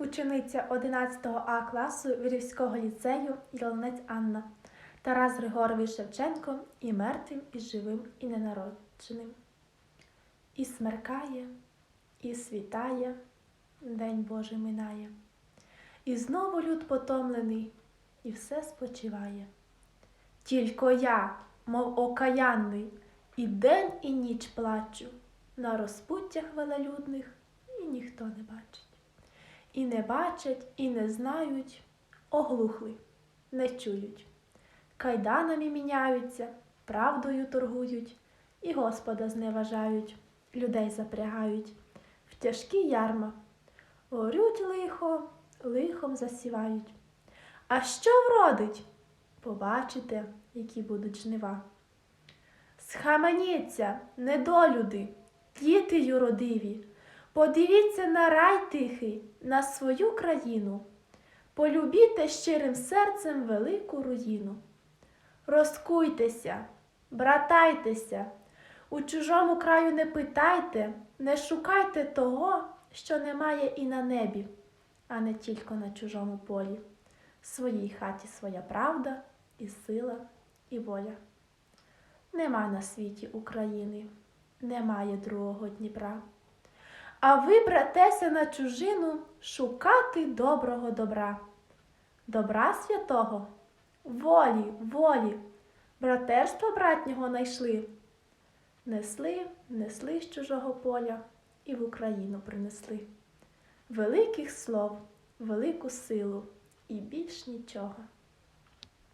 учениця 11 А класу Вірівського ліцею Єланець Анна, Тарас Григорович Шевченко і мертвим, і живим, і ненародженим. І смеркає, і світає, День Божий минає. І знову люд потомлений, і все спочиває. Тільки я, мов окаянний, і день, і ніч плачу, на розпуттях велелюдних і ніхто не бачить. І не бачать, і не знають, оглухли, не чують. Кайданами міняються, правдою торгують, і Господа зневажають, людей запрягають в тяжкі ярма. Орють лихо, лихом засівають. А що вродить? Побачите, які будуть жнива. Схаменіться, недолюди, діти юродиві, подивіться на рай тихий, на свою країну, полюбіте щирим серцем велику руїну. Розкуйтеся, братайтеся, у чужому краю не питайте, не шукайте того, що немає і на небі, а не тільки на чужому полі. В своїй хаті своя правда, і сила, і воля. Нема на світі України, немає другого Дніпра. А ви братеся на чужину шукати доброго добра. Добра святого, волі, волі, братерства братнього найшли. Несли, несли з чужого поля і в Україну принесли. Великих слов, велику силу і більш нічого.